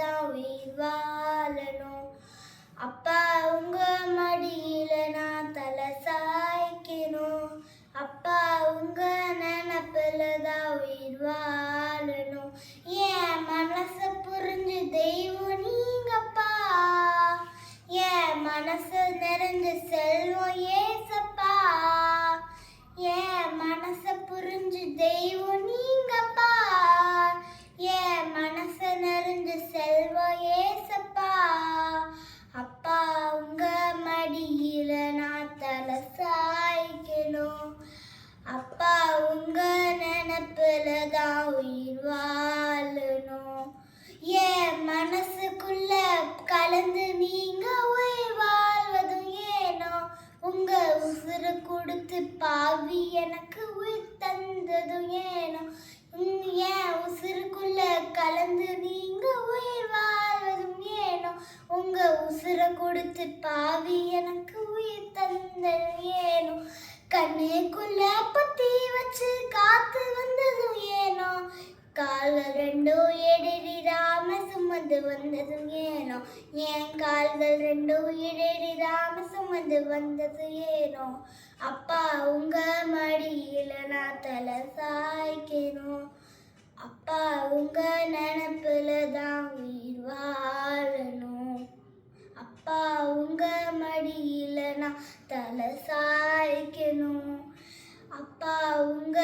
தான் உயிர் வாழணும் அப்பா உங்க மடியில நான் தலை சாய்க்கணும். அப்பா உங்க நினப்பில் தான் உயிர் வாழணும் என் மனசை புரிஞ்சு தெய்வம் நீங்கப்பா. என் மனசு நிறைஞ்ச செல்வம் ஏசப்பா. நினப்புல தான் உயிர் வாழணும் ஏன் மனசுக்குள்ள கலந்து நீங்க உயிர் வாழ்வதும் ஏனோ? உங்க உசுறு கொடுத்து பாவி எனக்கு உயிர் தந்ததும் ஏனோ? உம் உசுருக்குள்ள கலந்து நீங்க உயிர் வாழ்வதும் ஏனோ? உங்க உசுரை கொடுத்து பாவி எனக்கு உயிர் தந்ததும் ஏனோ? கண்ணுக்குள்ள பத்தி வச்சு காத்து வந்து சுமந்து வந்ததும் ஏனோ? என் கால்கள் ரெண்டும் எடிராம சுமந்து வந்தது ஏனோ? அப்பா உங்க மடியில நான் தலை சாய்க்கணும் அப்பா உங்க நினப்புல தான் உயிர் வாழணும் அப்பா உங்க மடியில நான் தலை சாய்க்கணும் அப்பா உங்க